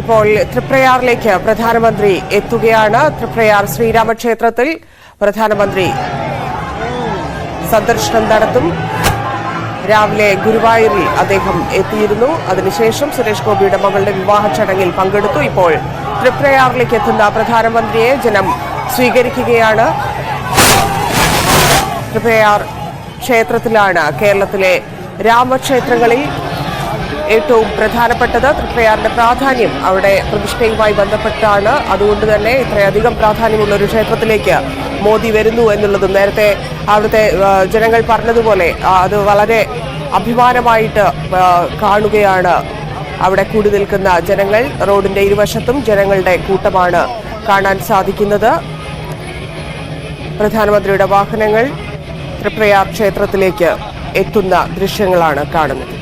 ഇപ്പോൾ തൃപ്രയാറിലേക്ക് പ്രധാനമന്ത്രി എത്തുകയാണ്. തൃപ്രയാർ ശ്രീരാമക്ഷേത്രത്തിൽ പ്രധാനമന്ത്രി സന്ദർശനം നടത്തും. രാവിലെ ഗുരുവായൂരിൽ അദ്ദേഹം എത്തിയിരുന്നു. അതിനുശേഷം സുരേഷ് ഗോപിയുടെ മകളുടെ വിവാഹ ചടങ്ങിൽ പങ്കെടുത്തു. ഇപ്പോൾ തൃപ്രയാറിലേക്ക് എത്തുന്ന പ്രധാനമന്ത്രിയെ ജനം സ്വീകരിക്കുകയാണ്. തൃപ്രയാർ ക്ഷേത്രത്തിലാണ് കേരളത്തിലെ രാമക്ഷേത്രങ്ങളിൽ ഏറ്റവും പ്രധാനപ്പെട്ടത് തൃപ്രയാറിന്റെ പ്രാധാന്യം അവിടെ പ്രതിഷ്ഠയുമായി ബന്ധപ്പെട്ടാണ്. അതുകൊണ്ട് തന്നെ ഇത്രയധികം പ്രാധാന്യമുള്ള ഒരു ക്ഷേത്രത്തിലേക്ക് മോദി വരുന്നു എന്നുള്ളതും നേരത്തെ അവിടുത്തെ ജനങ്ങൾ പറഞ്ഞതുപോലെ അത് വളരെ അഭിമാനമായിട്ട് കാണുകയാണ് അവിടെ കൂടി നിൽക്കുന്ന ജനങ്ങൾ. റോഡിന്റെ ഇരുവശത്തും ജനങ്ങളുടെ കൂട്ടമാണ് കാണാൻ സാധിക്കുന്നത്. പ്രധാനമന്ത്രിയുടെ വാഹനങ്ങൾ തൃപ്രയാർ ക്ഷേത്രത്തിലേക്ക് എത്തുന്ന ദൃശ്യങ്ങളാണ് കാണുന്നത്.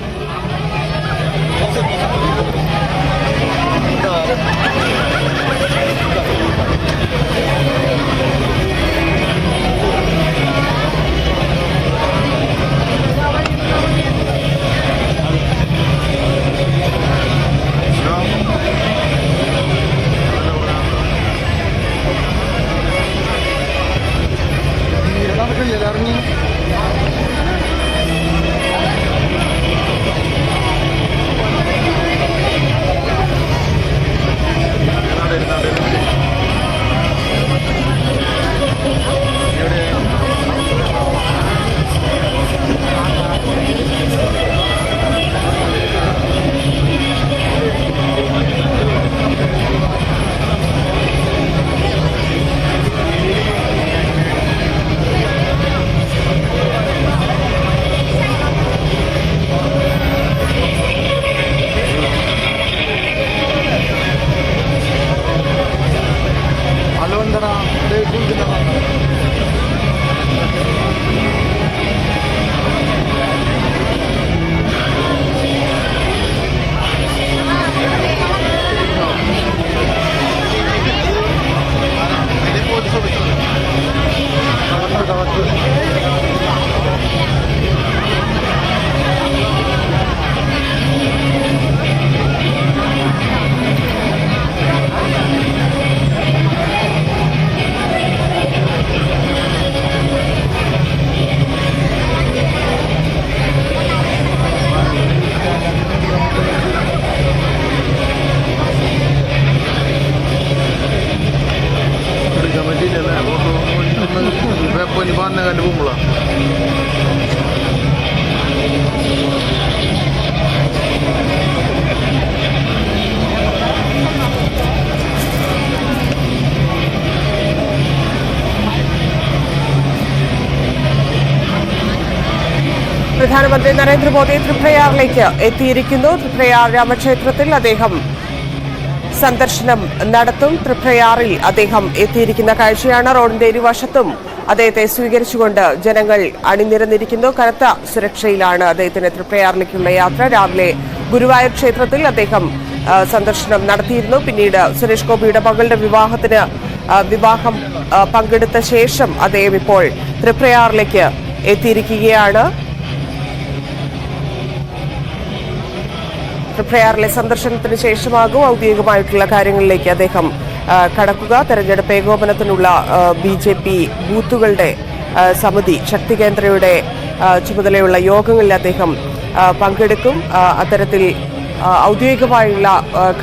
പ്രധാനമന്ത്രി നരേന്ദ്രമോദി തൃപ്രയാറിലേക്ക് എത്തിയിരിക്കുന്നു. തൃപ്രയാർ രാമക്ഷേത്രത്തിൽ അദ്ദേഹം സന്ദർശനം നടത്തും. തൃപ്രയാറിൽ അദ്ദേഹം എത്തിയിരിക്കുന്ന കാഴ്ചയാണ് റോഡിന്റെ ഇരുവശത്തും. അദ്ദേഹത്തെ സ്വീകരിച്ചുകൊണ്ട് ജനങ്ങൾ അണിനിരന്നിരിക്കുന്നു. കനത്ത സുരക്ഷയിലാണ് അദ്ദേഹത്തിന് തൃപ്രയാറിലേക്കുള്ള യാത്ര. രാവിലെ ഗുരുവായൂർ ക്ഷേത്രത്തിൽ അദ്ദേഹം സന്ദർശനം നടത്തിയിരുന്നു. പിന്നീട് സുരേഷ് ഗോപിയുടെ മകളുടെ വിവാഹത്തിന് വിവാഹം പങ്കെടുത്ത ശേഷം അദ്ദേഹം ഇപ്പോൾ തൃപ്രയാറിലേക്ക് എത്തിയിരിക്കുകയാണ്. തൃപ്രയാറിലെ സന്ദർശനത്തിന് ശേഷമാകും ഔദ്യോഗികമായിട്ടുള്ള കാര്യങ്ങളിലേക്ക് അദ്ദേഹം കടക്കുക. തെരഞ്ഞെടുപ്പ് ഏകോപനത്തിനുള്ള ബി ജെ പി ബൂത്തുകളുടെ സമിതി ശക്തികേന്ദ്രയുടെ ചുമതലയുള്ള യോഗങ്ങളിൽ അദ്ദേഹം പങ്കെടുക്കും. അത്തരത്തിൽ ഔദ്യോഗികമായുള്ള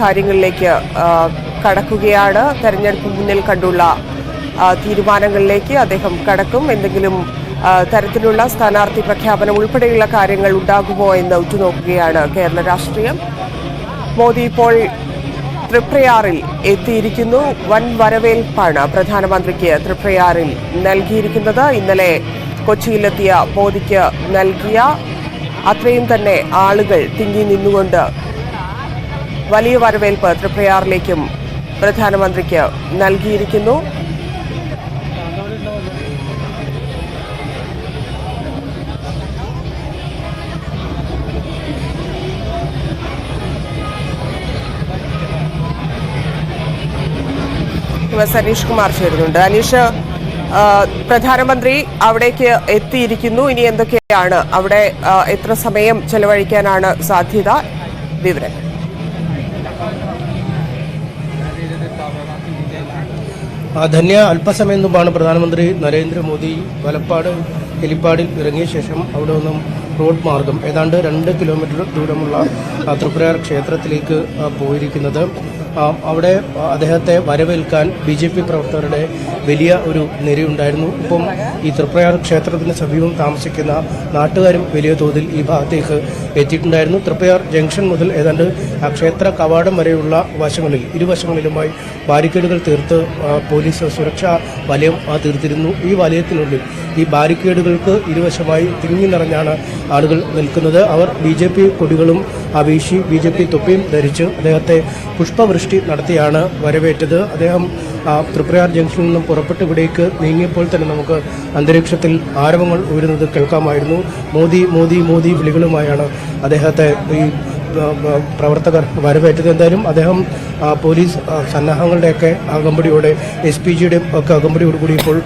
കാര്യങ്ങളിലേക്ക് കടക്കുകയാണ്. തെരഞ്ഞെടുപ്പ് മുന്നിൽ കണ്ടുള്ള തീരുമാനങ്ങളിലേക്ക് അദ്ദേഹം കടക്കും. എന്തെങ്കിലും തരത്തിലുള്ള സ്ഥാനാർത്ഥി പ്രഖ്യാപനം ഉൾപ്പെടെയുള്ള കാര്യങ്ങൾ ഉണ്ടാകുമോ എന്ന് ഉറ്റുനോക്കുകയാണ് കേരള രാഷ്ട്രീയം. മോദി ഇപ്പോൾ തൃപ്രയാറിൽ എത്തിയിരിക്കുന്നു. വൻ വരവേൽപ്പാണ് പ്രധാനമന്ത്രിക്ക് തൃപ്രയാറിൽ നൽകിയിരിക്കുന്നത്. ഇന്നലെ കൊച്ചിയിലെത്തിയ മോദിക്ക് നൽകിയ അത്രയും തന്നെ ആളുകൾ തിങ്ങി നിന്നുകൊണ്ട് വലിയ വരവേൽപ്പ് തൃപ്രയാറിലേക്കും പ്രധാനമന്ത്രിക്ക് നൽകിയിരിക്കുന്നു. എസ് അനീഷ് കുമാർ ചേരുന്നുണ്ട്. അനീഷ് പ്രധാനമന്ത്രി അവിടേക്ക് എത്തിയിരിക്കുന്നു. ഇനി എന്തൊക്കെയാണ് അവിടെ എത്ര സമയം ചെലവഴിക്കാനാണ് സാധ്യത? വിവരങ്ങൾ. ധന്യ അല്പസമയം മുമ്പാണ് പ്രധാനമന്ത്രി നരേന്ദ്രമോദി വലപ്പാട് ഹെലിപ്പാഡിൽ ഇറങ്ങിയ ശേഷം അവിടെ നിന്നും റോഡ് മാർഗം ഏതാണ്ട് രണ്ട് കിലോമീറ്റർ ദൂരമുള്ള തൃപ്രയാർ ക്ഷേത്രത്തിലേക്ക് പോയിരിക്കുന്നത്. അവിടെ അദ്ദേഹത്തെ വരവേൽക്കാൻ ബി ജെ പി പ്രവർത്തകരുടെ വലിയ ഒരു നിരയുണ്ടായിരുന്നു. ഇപ്പം ഈ തൃപ്രയാർ ക്ഷേത്രത്തിന് സമീപം താമസിക്കുന്ന നാട്ടുകാരും വലിയ തോതിൽ ഈ ഭാഗത്തേക്ക് എത്തിയിട്ടുണ്ടായിരുന്നു. തൃപ്രയാർ ജംഗ്ഷൻ മുതൽ ഏതാണ്ട് ആ ക്ഷേത്ര കവാടം വരെയുള്ള വശങ്ങളിൽ ഇരുവശങ്ങളിലുമായി ബാരിക്കേഡുകൾ തീർത്ത് പോലീസ് സുരക്ഷാ വലയം തീർത്തിരുന്നു. ഈ വലയത്തിനുള്ളിൽ ഈ ബാരിക്കേഡുകൾക്ക് ഇരുവശമായി തിങ്ങി നിറഞ്ഞാണ് ആളുകൾ നിൽക്കുന്നത്. അവർ ബി ജെ പി കൊടികളും ആ വീശി ബി ജെ പി തൊപ്പിയും ധരിച്ച് അദ്ദേഹത്തെ പുഷ്പവൃഷ്ടി നടത്തിയാണ് വരവേറ്റത്. അദ്ദേഹം തൃപ്രയാർ ജംഗ്ഷനിൽ നിന്നും പുറപ്പെട്ട് ഇവിടേക്ക് നീങ്ങിയപ്പോൾ തന്നെ നമുക്ക് അന്തരീക്ഷത്തിൽ ആരവങ്ങൾ ഉയരുന്നത് കേൾക്കാമായിരുന്നു. മോദി മോദി മോദി വിളികളുമായാണ് അദ്ദേഹത്തെ ഈ പ്രവർത്തകർ വരവേറ്റത് എന്തായാലും അദ്ദേഹം പോലീസ് സന്നാഹങ്ങളുടെയൊക്കെ അകമ്പടിയോടെ എസ് പി ജിയുടെ ഒക്കെ അകമ്പടിയോട് കൂടി ഇപ്പോൾ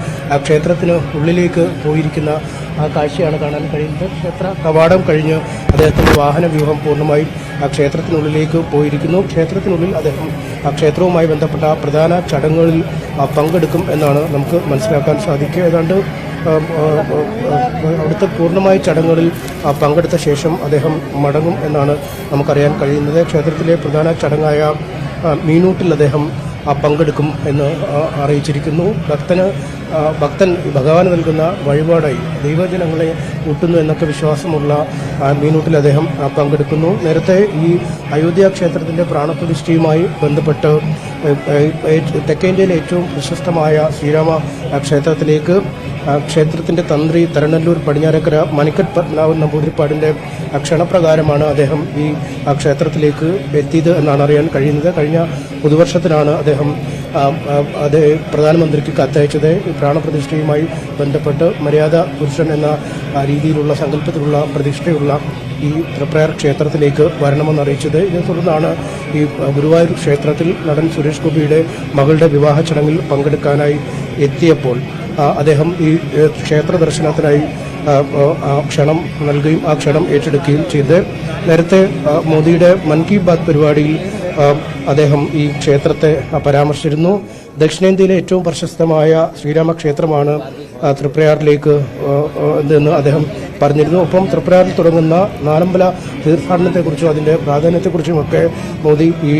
ക്ഷേത്രത്തിന് ഉള്ളിലേക്ക് പോയിരിക്കുന്ന ആ കാഴ്ചയാണ് കാണാൻ കഴിയുന്നത്. ക്ഷേത്ര കവാടം കഴിഞ്ഞ് അദ്ദേഹത്തിന്റെ വാഹന വ്യൂഹം പൂർണമായും ക്ഷേത്രത്തിനുള്ളിലേക്ക് പോയിരിക്കുന്നു. ക്ഷേത്രത്തിനുള്ളിൽ അദ്ദേഹം ക്ഷേത്രവുമായി ബന്ധപ്പെട്ട പ്രധാന ചടങ്ങുകളിൽ പങ്കെടുക്കും എന്നാണ് നമുക്ക് മനസ്സിലാക്കാൻ സാധിക്കുക. ഏതാണ്ട് അവിടുത്തെ പൂർണമായ ചടങ്ങുകളിൽ പങ്കെടുത്ത ശേഷം അദ്ദേഹം മടങ്ങും എന്നാണ് നമുക്കറിയാൻ കഴിയുന്നത്. ക്ഷേത്രത്തിലെ പ്രധാന ചടങ്ങായ മീനൂട്ടിൽ അദ്ദേഹം പങ്കെടുക്കും എന്ന് അറിയിച്ചിരിക്കുന്നു. ഭക്തന് ഭക്തൻ ഭഗവാൻ നൽകുന്ന വഴിപാടായി ദൈവജനങ്ങളെ കൂട്ടുന്നു എന്നൊക്കെ വിശ്വാസമുള്ള മീനൂട്ടിൽ അദ്ദേഹം പങ്കെടുക്കുന്നു. നേരത്തെ ഈ അയോധ്യ ക്ഷേത്രത്തിന്റെ പ്രാണപ്രതിഷ്ഠയുമായി ബന്ധപ്പെട്ട് തെക്കേന്ത്യയിലെ ഏറ്റവും പ്രശസ്തമായ ശ്രീരാമ ക്ഷേത്രത്തിലേക്ക് ആ, ക്ഷേത്രത്തിന്റെ തന്ത്രി തരണല്ലൂർ പടിഞ്ഞാറക്കര മണിക്കറ്റ് പത്മനാഭൻ നമ്പൂതിരിപ്പാടിന്റെ ക്ഷണപ്രകാരമാണ് അദ്ദേഹം ഈ ക്ഷേത്രത്തിലേക്ക് എത്തിയത് എന്നാണ് അറിയാൻ കഴിയുന്നത്. കഴിഞ്ഞ പുതുവർഷത്തിലാണ് അദ്ദേഹം പ്രധാനമന്ത്രിക്ക് കത്തയച്ചത്. പ്രാണപ്രതിഷ്ഠയുമായി ബന്ധപ്പെട്ട് മര്യാദ പുരുഷൻ എന്ന രീതിയിലുള്ള സങ്കല്പത്തിലുള്ള പ്രതിഷ്ഠയുള്ള ഈ തൃപ്രയാർ ക്ഷേത്രത്തിലേക്ക് വരണമെന്ന് അറിയിച്ചത്. ഇതിനെ തുടർന്നാണ് ഈ ഗുരുവായൂർ ക്ഷേത്രത്തിൽ നടൻ സുരേഷ് ഗോപിയുടെ മകളുടെ വിവാഹ ചടങ്ങിൽ പങ്കെടുക്കാനായി എത്തിയപ്പോൾ അദ്ദേഹം ഈ ക്ഷേത്ര ദർശനത്തിനായി ക്ഷണം നൽകുകയും ആ ക്ഷണം ഏറ്റെടുക്കുകയും ചെയ്ത് നേരത്തെ മോദിയുടെ മൻ കി ബാത് പരിപാടിയിൽ അദ്ദേഹം ഈ ക്ഷേത്രത്തെ പരാമർശിച്ചിരുന്നു. ദക്ഷിണേന്ത്യയിലെ ഏറ്റവും പ്രശസ്തമായ ശ്രീരാമക്ഷേത്രമാണ് തൃപ്രയാറിലേക്ക് എന്ന് അദ്ദേഹം പറഞ്ഞിരുന്നു. ഒപ്പം തൃപ്രയാറിൽ തുടങ്ങുന്ന നാലമ്പല തീർത്ഥാടനത്തെക്കുറിച്ചും അതിന്റെ പ്രാധാന്യത്തെക്കുറിച്ചും ഒക്കെ മോദി ഈ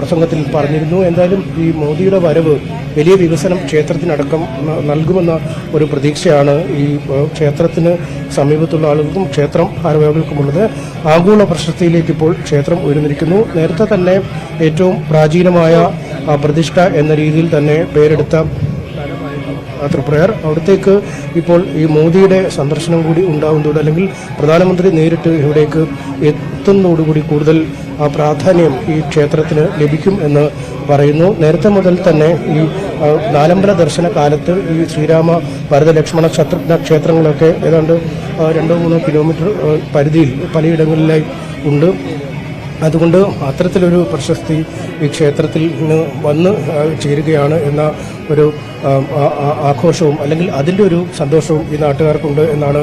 പ്രസംഗത്തിൽ പറഞ്ഞിരുന്നു. എന്തായാലും ഈ മോദിയുടെ വരവ് വലിയ വികസനം ക്ഷേത്രത്തിനടക്കം നൽകുമെന്ന ഒരു പ്രതീക്ഷയാണ് ഈ ക്ഷേത്രത്തിന് സമീപത്തുള്ള ആളുകൾക്കും ക്ഷേത്രം ഭാരവാഹികൾക്കുമുള്ളത് ആഗോള പ്രശസ്തിയിലേക്ക് ഇപ്പോൾ ക്ഷേത്രം ഉയർന്നിരിക്കുന്നു. നേരത്തെ തന്നെ ഏറ്റവും പ്രാചീനമായ പ്രതിഷ്ഠ എന്ന രീതിയിൽ തന്നെ പേരെടുത്ത ത്രിപുരയർ അവിടത്തേക്ക് ഇപ്പോൾ ഈ മോദിയുടെ സന്ദർശനം കൂടി ഉണ്ടാകുന്നതോടെ അല്ലെങ്കിൽ പ്രധാനമന്ത്രി നേരിട്ട് ഇവിടേക്ക് എത്തുന്നതോടുകൂടി കൂടുതൽ പ്രാധാന്യം ഈ ക്ഷേത്രത്തിന് ലഭിക്കും എന്ന് പറയുന്നു. നേരത്തെ മുതൽ തന്നെ ഈ നാലമ്പല ദർശന കാലത്ത് ഈ ശ്രീരാമ ഭരത ലക്ഷ്മണ ശത്രുഘ്ന ക്ഷേത്രങ്ങളൊക്കെ ഏതാണ്ട് രണ്ടോ മൂന്നോ കിലോമീറ്റർ പരിധിയിൽ പലയിടങ്ങളിലായി ഉണ്ട്. അതുകൊണ്ട് അത്തരത്തിലൊരു പ്രശസ്തി ഈ ക്ഷേത്രത്തിൽ നിന്ന് വന്ന് ചേരുകയാണ് എന്ന ഒരു ആഘോഷവും അല്ലെങ്കിൽ അതിന്റെ ഒരു സന്തോഷവും ഈ നാട്ടുകാർക്കുണ്ട് എന്നാണ്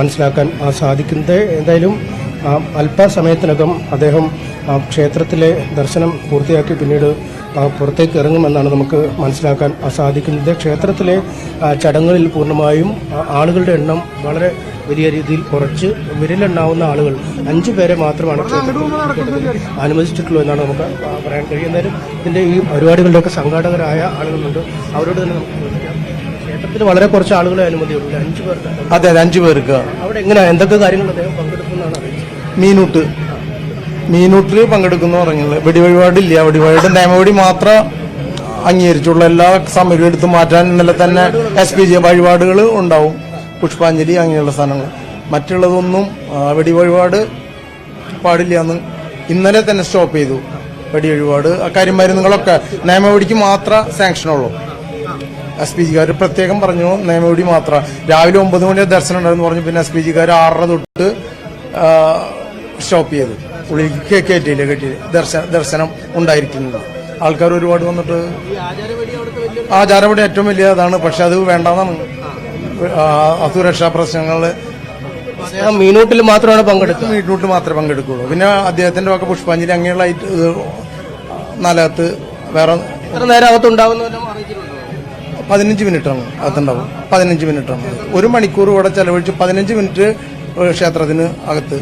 മനസ്സിലാക്കാൻ സാധിക്കുന്നത്. എന്തായാലും അല്പസമയത്തിനകം അദ്ദേഹം ആ, ക്ഷേത്രത്തിലെ ദർശനം പൂർത്തിയാക്കി പിന്നീട് പുറത്തേക്ക് ഇറങ്ങുമെന്നാണ് നമുക്ക് മനസ്സിലാക്കാൻ സാധിക്കുന്നത്. ക്ഷേത്രത്തിലെ ചടങ്ങുകളിൽ പൂർണമായും ആളുകളുടെ എണ്ണം വളരെ വലിയ രീതിയിൽ കുറച്ച് വിരലെണ്ണാവുന്ന ആളുകൾ അഞ്ചു പേരെ മാത്രമാണ് അനുവദിച്ചിട്ടുള്ളൂ എന്നാണ് നമുക്ക് പറയാൻ കഴിയുന്നത് ഇതിന്റെ ഇതിന്റെ ഈ പരിപാടികളുടെയൊക്കെ സംഘാടകരായ ആളുകളുണ്ട്. അവരോട് തന്നെ നമുക്ക് ചോദിക്കാം. ക്ഷേത്രത്തിൽ വളരെ കുറച്ച് ആളുകളെ അനുമതിയുള്ളൂ. അഞ്ചു പേർക്ക്. അതെ അതെ അഞ്ചു പേർക്ക്. അവിടെ എങ്ങനെയാണ് എന്തൊക്കെ കാര്യങ്ങൾ അദ്ദേഹം പങ്കെടുക്കുന്നതാണ് അറിയിച്ചത് മീനൂട്ട്. മീനൂട്ടിൽ പങ്കെടുക്കുന്നു പറഞ്ഞത് വെടിവഴിപാടില്ല. വെടിവഴിപാട് നിയമവടി മാത്രം അംഗീകരിച്ചുള്ള. എല്ലാ സമരവും എടുത്തു മാറ്റാൻ ഇന്നലെ തന്നെ എസ് പി ജി വഴിപാടുകൾ ഉണ്ടാവും. പുഷ്പാഞ്ജലി അങ്ങനെയുള്ള സാധനങ്ങൾ. മറ്റുള്ളതൊന്നും വെടി വെടിവഴിപാട് പാടില്ല എന്ന് ഇന്നലെ തന്നെ സ്റ്റോപ്പ് ചെയ്തു. വെടിവഴിപാട് അക്കാര്യം മരുന്നുകളൊക്കെ നിയമവടിക്ക് മാത്രം സാങ്ഷനുള്ളൂ എസ് പി ജിക്കാർ പ്രത്യേകം പറഞ്ഞു നിയമവടി മാത്രം. രാവിലെ ഒമ്പത് മണി ദർശനം ഉണ്ടായിരുന്നു പറഞ്ഞു. പിന്നെ എസ് പി ജിക്കാർ ആറര തൊട്ട് സ്റ്റോപ്പ് ഉളി കെ കയറ്റിയില്ല കെട്ടി ദർശന ദർശനം ഉണ്ടായിരിക്കുന്നത് ആൾക്കാർ ഒരുപാട് വന്നിട്ട് ആചാരപടി ഏറ്റവും വലിയ അതാണ് പക്ഷെ അത് വേണ്ടെന്നാണ്. അസുരക്ഷാ പ്രശ്നങ്ങൾ മീനൂട്ടിൽ മാത്രമാണ് പങ്കെടുക്കുക മീനൂട്ടിൽ മാത്രമേ പങ്കെടുക്കുള്ളൂ. പിന്നെ അദ്ദേഹത്തിന്റെ ഒക്കെ പുഷ്പാഞ്ജലി അങ്ങനെയുള്ള നാലകത്ത് വേറെ നേരം അറിയിച്ചിട്ടുണ്ടോ? പതിനഞ്ച് മിനിറ്റാണ് അകത്തുണ്ടാവും പതിനഞ്ച് മിനിറ്റാണ്. ഒരു മണിക്കൂർ ഇവിടെ ചെലവഴിച്ച് പതിനഞ്ച് മിനിറ്റ് ക്ഷേത്രത്തിന് അകത്ത്.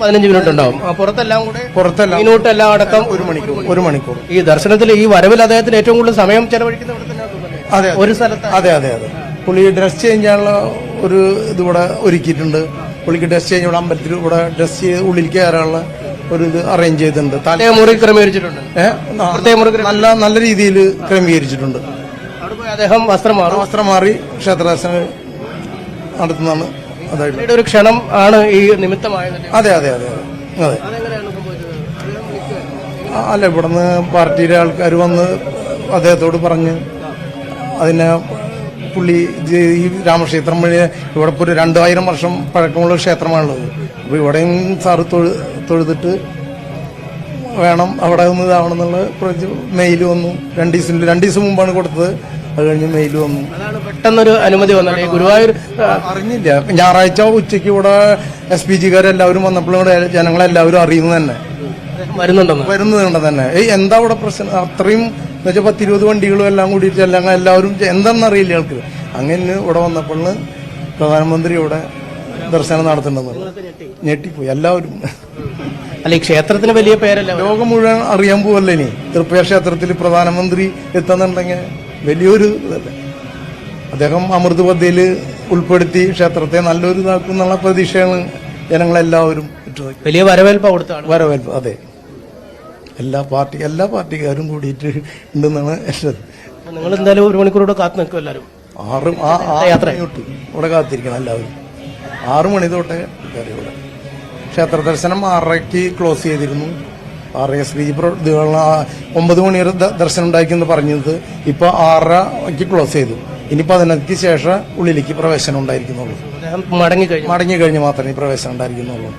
പതിനഞ്ച് മിനിറ്റ് ഉണ്ടാവും. പുറത്തെല്ലാം കൂടെ പുറത്തെല്ലാം മിനിറ്റ് എല്ലാം അടക്കം ഒരു മണിക്കൂർ. ഒരു മണിക്കൂർ. ഈ ദർശനത്തിൽ ഈ വരവിൽ അദ്ദേഹത്തിന് ഏറ്റവും കൂടുതൽ സമയം ചെലവഴിക്കുന്ന ഇവിടെ തന്നെയാണെന്ന് തോന്നുന്നു. അതെ ഒരു സ്ഥലത്ത് അതെ അതെ അതെ. പുള്ളി ഡ്രസ് ചേഞ്ച് ചെയ്യാനുള്ള ഒരു ഇതിവിടെ ഒരുക്കിയിട്ടുണ്ട്. പുള്ളിക്ക് ഡ്രസ് ചേഞ്ച് ഇവിടെ അമ്പലത്തിൽ ഇവിടെ ഡ്രസ് ചെയ്ത് ഉള്ളിൽ കയറാനുള്ള ഒരു ഇത് അറേഞ്ച് ചെയ്തിട്ടുണ്ട്. മുറി ക്രമീകരിച്ചിട്ടുണ്ട്. നല്ല നല്ല രീതിയിൽ ക്രമീകരിച്ചിട്ടുണ്ട്. അദ്ദേഹം വസ്ത്രം മാറും. വസ്ത്രം മാറി ക്ഷേത്രദർശനം നടത്തുന്നതാണ്. ഒരു ക്ഷണം ആണ് ഈ നിമിത്തമായത് അതെ അതെ അതെ അതെ. അല്ല ഇവിടുന്ന് പാർട്ടിയിലെ ആൾക്കാർ വന്ന് അദ്ദേഹത്തോട് പറഞ്ഞ് അതിനെ പുള്ളി ഈ രാമക്ഷേത്രം വഴി ഇവിടെ ഇപ്പോൾ ഒരു രണ്ടായിരം വർഷം പഴക്കമുള്ള ക്ഷേത്രമാണുള്ളത്. അപ്പോൾ ഇവിടെയും സാറ് തൊഴു തൊഴുതിട്ട് വേണം അവിടെ ഒന്ന് ഇതാവണമെന്നുള്ള കുറച്ച് മെയിൽ വന്നു. രണ്ട് ദിവസം രണ്ട് ദിവസം മുമ്പാണ് കൊടുത്തത്. അത് കഴിഞ്ഞ് മെയിൽ വന്നു. പെട്ടെന്നൊരു അനുമതി വന്നത്. ഈ ഗുരുവായൂർ അറിഞ്ഞില്ല. ഞായറാഴ്ച ഉച്ചയ്ക്ക് ഇവിടെ എസ് പി ജിക്കാരെല്ലാവരും വന്നപ്പോഴും ഇവിടെ ജനങ്ങളെല്ലാവരും അറിയുന്നത് തന്നെ. വരുന്നുണ്ടോ വരുന്നുണ്ടെന്ന്. വരുന്നത് തന്നെ. ഏയ് എന്താ അവിടെ പ്രശ്നം? അത്രയും എന്നുവെച്ചാൽ പത്തിരുപത് വണ്ടികളും എല്ലാം കൂടിയിട്ട് എല്ലാം എല്ലാവരും എന്താണെന്നറിയില്ല ആൾക്ക്. അങ്ങനെ ഇവിടെ വന്നപ്പോൾ പ്രധാനമന്ത്രി ഇവിടെ ദർശനം നടത്തുന്നത് ഞെട്ടിപ്പോയി. എല്ലാവരും. അല്ല ഈ ക്ഷേത്രത്തിന് വലിയ പേരല്ല ലോകം മുഴുവൻ അറിയാൻ പോവല്ലേ ഇനി? തൃപ്പയ ക്ഷേത്രത്തിൽ പ്രധാനമന്ത്രി എത്തുന്നുണ്ടെങ്കിൽ വലിയൊരു ഇതല്ലേ? അദ്ദേഹം അമൃത് പദ്ധതിയിൽ ഉൾപ്പെടുത്തി ക്ഷേത്രത്തെ നല്ലൊരു ഇതാക്കും എന്നുള്ള പ്രതീക്ഷയാണ് ജനങ്ങളെല്ലാവരും വലിയ വരവേൽപ്പ് കൊടുത്താണ് വരവേൽപ്പ് അതെ. എല്ലാ പാർട്ടി എല്ലാ പാർട്ടിക്കാരും കൂടിയിട്ട് ഉണ്ടെന്നാണ് എന്റെ നിങ്ങൾ എന്തായാലും ഒരു മണിക്കൂറോടെ കാത്തു നിൽക്കും എല്ലാവരും. ആറ് ആ യാത്ര തൊട്ട് ഇവിടെ കാത്തിരിക്കണം എല്ലാവരും. ആറു മണി തൊട്ടേ കയറി ഇവിടെ. ക്ഷേത്ര ദർശനം ആറരയ്ക്ക് ക്ലോസ് ചെയ്തിരുന്നു. ആറര ശ്രീ ഒമ്പത് മണി വരെ ദർശനം ഉണ്ടാക്കിയെന്ന് പറഞ്ഞത്. ഇപ്പോൾ ആറരയ്ക്ക് ക്ലോസ് ചെയ്തു. ഇനി പതിനഞ്ചിക്ക് ശേഷം ഉള്ളിലേക്ക് പ്രവേശനം ഉണ്ടായിരിക്കുന്നുള്ളൂ. മടങ്ങി കഴിഞ്ഞു മടങ്ങി കഴിഞ്ഞ് മാത്രമേ പ്രവേശനം ഉണ്ടായിരിക്കുന്നുള്ളൂ.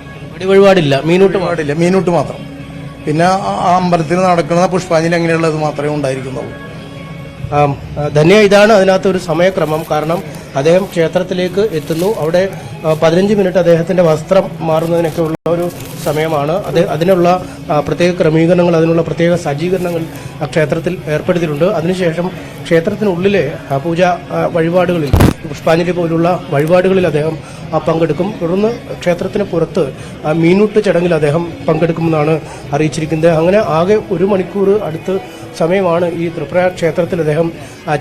വഴിപാടില്ല. മീനൂട്ട് പാടില്ല മീനൂട്ട് മാത്രം. പിന്നെ അമ്പലത്തിൽ നടക്കുന്ന പുഷ്പാഞ്ജലി അങ്ങനെയുള്ളത് മാത്രമേ ഉണ്ടായിരിക്കുന്നുള്ളൂ. ധന്യ ഇതാണ് അതിനകത്ത് ഒരു സമയക്രമം. കാരണം അദ്ദേഹം ക്ഷേത്രത്തിലേക്ക് എത്തുന്നു. അവിടെ പതിനഞ്ച് മിനിറ്റ് അദ്ദേഹത്തിന്റെ വസ്ത്രം മാറുന്നതിനൊക്കെ ഉള്ള ഒരു സമയമാണ്. അത് അതിനുള്ള പ്രത്യേക ക്രമീകരണങ്ങൾ അതിനുള്ള പ്രത്യേക സജ്ജീകരണങ്ങൾ ക്ഷേത്രത്തിൽ ഏർപ്പെടുത്തിയിട്ടുണ്ട്. അതിനുശേഷം ക്ഷേത്രത്തിനുള്ളിലെ പൂജ വഴിപാടുകളിൽ പുഷ്പാഞ്ജലി പോലുള്ള വഴിപാടുകളിൽ അദ്ദേഹം പങ്കെടുക്കും. തുടർന്ന് ക്ഷേത്രത്തിന് പുറത്ത് മീനൂട്ട് ചടങ്ങിൽ അദ്ദേഹം പങ്കെടുക്കുമെന്നാണ് അറിയിച്ചിരിക്കുന്നത്. അങ്ങനെ ആകെ ഒരു മണിക്കൂർ അടുത്ത് സമയമാണ് ഈ ത്രിപുര ക്ഷേത്രത്തിൽ അദ്ദേഹം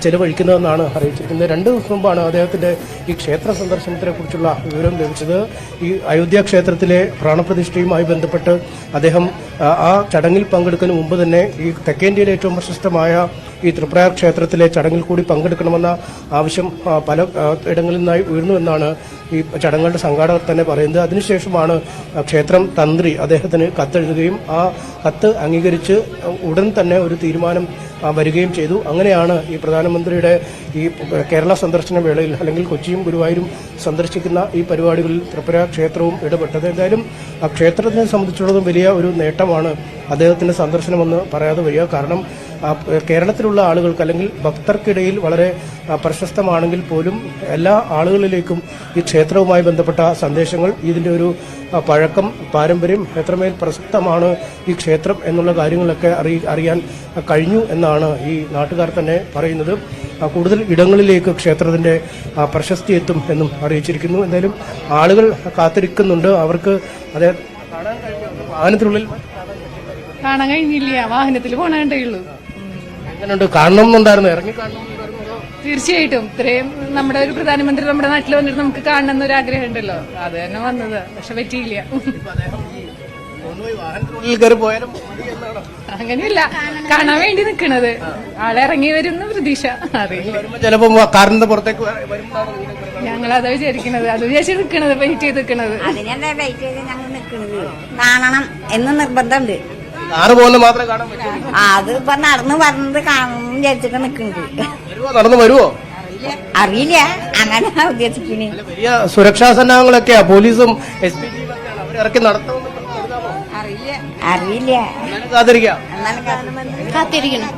ചെലവഴിക്കുന്നതെന്നാണ് അറിയിച്ചിരിക്കുന്നത്. രണ്ട് ദിവസം മുമ്പാണ് അദ്ദേഹത്തിന്റെ ഈ ക്ഷേത്ര സന്ദർശനത്തിനെ കുറിച്ചുള്ള വിവരം ലഭിച്ചത്. ഈ അയോധ്യ ക്ഷേത്രത്തിലെ പ്രാണപ്രതിഷ്ഠയുമായി ബന്ധപ്പെട്ട് അദ്ദേഹം ആ, ആ ചടങ്ങിൽ പങ്കെടുക്കുന്നതിന് മുമ്പ് തന്നെ ഈ തെക്കേന്ത്യയിലെ ഏറ്റവും പ്രശസ്തമായ ഈ തൃപ്രയാർ ക്ഷേത്രത്തിലെ ചടങ്ങിൽ കൂടി പങ്കെടുക്കണമെന്ന ആവശ്യം പല ഇടങ്ങളിൽ നിന്നായി ഉയർന്നുവെന്നാണ് ഈ ചടങ്ങുകളുടെ സംഘാടകർ തന്നെ പറയുന്നത്. അതിനുശേഷമാണ് ക്ഷേത്രം തന്ത്രി അദ്ദേഹത്തിന് കത്തെഴുതുകയും ആ കത്ത് അംഗീകരിച്ച് ഉടൻ തന്നെ ഒരു തീരുമാനം വരികയും ചെയ്തു. അങ്ങനെയാണ് ഈ പ്രധാനമന്ത്രിയുടെ ഈ കേരള സന്ദർശന വേളയിൽ അല്ലെങ്കിൽ കൊച്ചിയും ഗുരുവായൂരും സന്ദർശിക്കുന്ന ഈ പരിപാടികളിൽ ത്രിപുര ക്ഷേത്രവും ഇടപെട്ടത്. എന്തായാലും ആ ക്ഷേത്രത്തിനെ സംബന്ധിച്ചിടത്തോളം വലിയ ഒരു നേട്ടമാണ് അദ്ദേഹത്തിന്റെ സന്ദർശനമെന്ന് പറയാതെ വരിക. കാരണം കേരളത്തിലുള്ള ആളുകൾക്ക് അല്ലെങ്കിൽ ഭക്തർക്കിടയിൽ വളരെ പ്രശസ്തമാണെങ്കിൽ പോലും എല്ലാ ആളുകളിലേക്കും ഈ ക്ഷേത്രവുമായി ബന്ധപ്പെട്ട സന്ദേശങ്ങൾ ഇതിന്റെ ഒരു പഴക്കം പാരമ്പര്യം എത്രമേൽ പ്രസക്തമാണ് ഈ ക്ഷേത്രം എന്നുള്ള കാര്യങ്ങളൊക്കെ അറി അറിയാൻ കഴിഞ്ഞു എന്നാണ് ഈ നാട്ടുകാർ തന്നെ പറയുന്നത്. കൂടുതൽ ഇടങ്ങളിലേക്ക് ക്ഷേത്രത്തിന്റെ പ്രശസ്തി എത്തും എന്നും അറിയിച്ചിരിക്കുന്നു. എന്തായാലും ആളുകൾ കാത്തിരിക്കുന്നുണ്ട്. അവർക്ക് അതെ വാഹനത്തിനുള്ളിൽ കാണാൻ കഴിഞ്ഞില്ല. വാഹനത്തിൽ പോണേണ്ടേ ഉള്ളൂ. എങ്ങനെയുണ്ട് കാണണം എന്നുണ്ടായിരുന്നു. ഇറങ്ങി കാണണം. തീർച്ചയായിട്ടും. ഇത്രയും നമ്മുടെ ഒരു പ്രധാനമന്ത്രി നമ്മുടെ നാട്ടിൽ വന്നിട്ട് നമുക്ക് കാണണം എന്നൊരു ആഗ്രഹം ഉണ്ടല്ലോ. അത് തന്നെ വന്നത്. പക്ഷെ പറ്റിയില്ല. അങ്ങനെയല്ല. കാണാൻ വേണ്ടി നിക്കണത്. ഇറങ്ങി വരുന്ന പ്രതീക്ഷ. ചിലപ്പോ കാറിന്റെ പുറത്തേക്ക് വിചാരിക്കണത്. അത് വിചാരിച്ച് നിക്കണത്. വെയിറ്റ് ചെയ്ത് നിക്കണത്. വെയിറ്റ് ചെയ്ത് ഞങ്ങൾ കാണണം എന്ന് നിർബന്ധമുണ്ട്. കാറ് മാത്രമേ കാണാൻ പറ്റൂ. അത് ഇപ്പൊ നടന്ന് പറഞ്ഞത് കാണണം വിചാരിച്ചിട്ട് നിൽക്കുന്നുണ്ട് നടന്നു വരുമോ അറിയില്ല. അങ്ങനെ ഉദ്ദേശിക്കുന്നത് വലിയ സുരക്ഷാ സന്നാഹങ്ങളൊക്കെയാ. പോലീസും എസ് പി ഇറക്കി നടത്തുമെന്ന്? അറിയില്ല. കാത്തിരിക്കാം. കാത്തിരിക്കണം.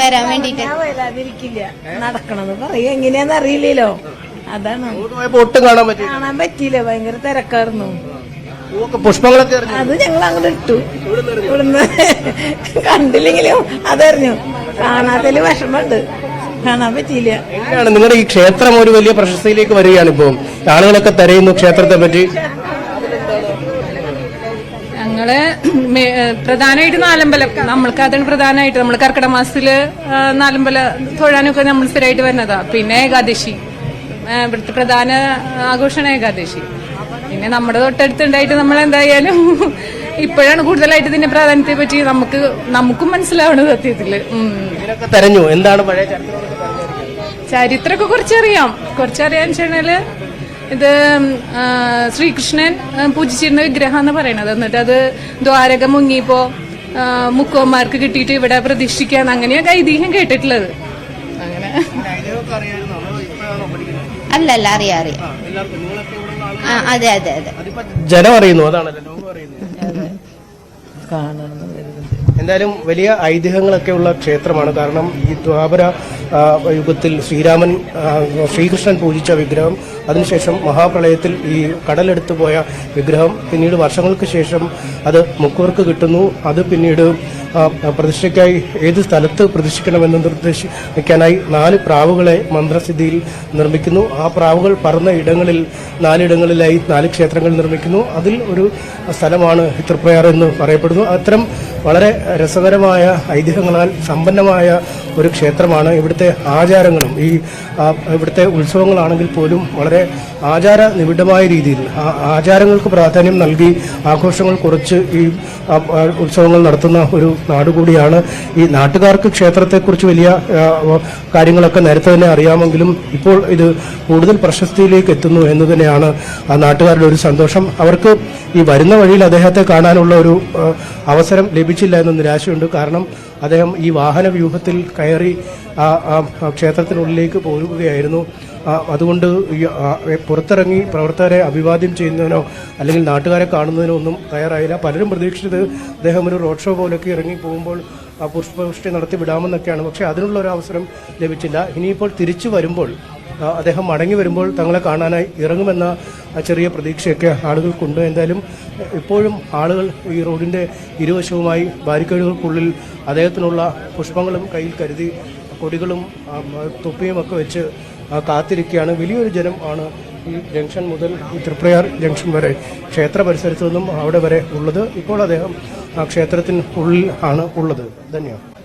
വരാൻ വേണ്ടിട്ട്. വരാതിരിക്കില്ല. നടക്കണമെന്ന് പറയും. എങ്ങനെയാന്ന് അറിയില്ലല്ലോ. അതാണ്. ഒട്ടും കാണാൻ പറ്റില്ല കാണാൻ പറ്റിയില്ല. ഭയങ്കര തിരക്കായിരുന്നു. പുഷ്പങ്ങളൊക്കെ അത് ഞങ്ങൾ അങ്ങോട്ട് ഇട്ടു. ഇവിടുന്ന് കണ്ടില്ലെങ്കിലും അതറിഞ്ഞു. കാണാത്തതിൽ വിഷമമുണ്ട്. കാണാൻ പറ്റിയില്ല. എങ്ങനെയാണ് നിങ്ങളുടെ ഈ ക്ഷേത്രം ഒരു വലിയ പ്രശസ്തിയിലേക്ക് വരികയാണ് ഇപ്പോൾ ആളുകളൊക്കെ തിരയുന്നു ക്ഷേത്രത്തെ പറ്റി. ഞങ്ങൾ പ്രധാനമായിട്ട് നാലമ്പലം. നമ്മൾക്ക് അതാണ് പ്രധാനമായിട്ട് നമ്മൾ കർക്കിടക മാസത്തിൽ നാലമ്പല തൊഴാനൊക്കെ നമ്മൾ സ്ഥിരമായിട്ട് വരുന്നതാ. പിന്നെ ഏകാദശി. ഇവിടുത്തെ പ്രധാന ആഘോഷമാണ് ഏകാദശി. പിന്നെ നമ്മുടെ തൊട്ടടുത്തുണ്ടായിട്ട് നമ്മൾ എന്തായാലും ഇപ്പോഴാണ് കൂടുതലായിട്ട് ഇതിന്റെ പ്രാധാന്യത്തെ പറ്റി നമുക്ക് നമുക്കും മനസ്സിലാവുന്നത് സത്യത്തിൽ. തെരഞ്ഞു. എന്താണ് പഴയ? ചരിത്രമൊക്കെ കുറച്ചറിയാം. കുറച്ചറിയാന്ന് വെച്ചാൽ ഇത് ശ്രീകൃഷ്ണൻ പൂജിച്ചിരുന്ന വിഗ്രഹം എന്ന് പറയണത്. എന്നിട്ട് അത് ദ്വാരക മുങ്ങിയപ്പോ മുക്കോന്മാർക്ക് കിട്ടിയിട്ട് ഇവിടെ പ്രതിഷ്ഠിക്കാന്ന് അങ്ങനെയൊക്കെ ഐതിഹ്യം കേട്ടിട്ടുള്ളത്. അങ്ങനെ. അല്ല അല്ല അറിയാം അറിയാം. ആ അതെ അതെ അതെ. ജനം അറിയുന്നു അതാണല്ലോ. അറിയുന്നു എന്തായാലും വലിയ ഐതിഹ്യങ്ങളൊക്കെ ഉള്ള ക്ഷേത്രമാണ്. കാരണം ഈ ദ്വാപര യുഗത്തിൽ ശ്രീരാമൻ ശ്രീകൃഷ്ണൻ പൂജിച്ച വിഗ്രഹം അതിനുശേഷം മഹാപ്രളയത്തിൽ ഈ കടലെടുത്തു പോയ വിഗ്രഹം പിന്നീട് വർഷങ്ങൾക്ക് ശേഷം അത് മുക്കുവർക്ക് കിട്ടുന്നു. അത് പിന്നീട് പ്രതിഷ്ഠയ്ക്കായി ഏത് സ്ഥലത്ത് പ്രതിഷ്ഠിക്കണമെന്ന് നിർദ്ദേശിക്കാനായി നാല് പ്രാവുകളെ മന്ത്രസിദ്ധിയിൽ നിർമ്മിക്കുന്നു. ആ പ്രാവുകൾ പറന്ന ഇടങ്ങളിൽ നാലിടങ്ങളിലായി നാല് ക്ഷേത്രങ്ങൾ നിർമ്മിക്കുന്നു. അതിൽ ഒരു സ്ഥലമാണ് തൃപ്രയാർ എന്ന് പറയപ്പെടുന്നു. അത്തരം വളരെ രസകരമായ ഐതിഹ്യങ്ങളാൽ സമ്പന്നമായ ഒരു ക്ഷേത്രമാണ് ഇവിടുത്തെ ആചാരങ്ങളും. ഈ ഇവിടുത്തെ ഉത്സവങ്ങളാണെങ്കിൽ പോലും വളരെ ആചാര നിബിഡമായ രീതിയിൽ ആചാരങ്ങൾക്ക് പ്രാധാന്യം നൽകി ആഘോഷങ്ങൾ കുറച്ച് ഈ ഉത്സവങ്ങൾ നടത്തുന്ന ഒരു നാട് കൂടിയാണ് ഈ നാട്ടുകാർക്ക് ക്ഷേത്രത്തെക്കുറിച്ച് വലിയ കാര്യങ്ങളൊക്കെ നേരത്തെ തന്നെ അറിയാമെങ്കിലും ഇപ്പോൾ ഇത് കൂടുതൽ പ്രശസ്തിയിലേക്ക് എത്തുന്നു എന്ന് തന്നെയാണ് ആ നാട്ടുകാരുടെ ഒരു സന്തോഷം. അവർക്ക് ഈ വരുന്ന വഴിയിൽ അദ്ദേഹത്തെ കാണാനുള്ള ഒരു അവസരം ലഭിച്ചില്ല എന്ന നിരാശയുണ്ട്. കാരണം അദ്ദേഹം ഈ വാഹന വ്യൂഹത്തിൽ കയറി ആ ക്ഷേത്രത്തിനുള്ളിലേക്ക് പോരുകയായിരുന്നു. അതുകൊണ്ട് പുറത്തിറങ്ങി പ്രവർത്തകരെ അഭിവാദ്യം ചെയ്യുന്നതിനോ അല്ലെങ്കിൽ നാട്ടുകാരെ കാണുന്നതിനോ ഒന്നും തയ്യാറായില്ല. പലരും പ്രതീക്ഷിച്ചത് അദ്ദേഹം ഒരു റോഡ് ഷോ പോലൊക്കെ ഇറങ്ങി പോകുമ്പോൾ പുഷ്പവൃഷ്ടി നടത്തി വിടാമെന്നൊക്കെയാണ്. പക്ഷേ അതിനുള്ള ഒരു അവസരം ലഭിച്ചില്ല. ഇനിയിപ്പോൾ തിരിച്ചു വരുമ്പോൾ അദ്ദേഹം മടങ്ങി വരുമ്പോൾ തങ്ങളെ കാണാനായി ഇറങ്ങുമെന്ന ചെറിയ പ്രതീക്ഷയൊക്കെ ആളുകൾക്കുണ്ട്. എന്തായാലും ഇപ്പോഴും ആളുകൾ ഈ റോഡിന്റെ ഇരുവശവുമായി ബാരിക്കേഡുകൾക്കുള്ളിൽ അദ്ദേഹത്തിനുള്ള പുഷ്പങ്ങളും കയ്യിൽ കരുതി കൊടികളും തൊപ്പിയും ഒക്കെ വെച്ച് കാത്തിരിക്കുകയാണ്. വലിയൊരു ജനം ആണ് ഈ ജംഗ്ഷൻ മുതൽ ഈ തൃപ്രയാർ ജംഗ്ഷൻ വരെ ക്ഷേത്ര പരിസരത്തു നിന്നും അവിടെ വരെ ഉള്ളത്. ഇപ്പോൾ അദ്ദേഹം ആ ക്ഷേത്രത്തിന് ഉള്ളിൽ ആണ് ഉള്ളത്. ധന്യവാദം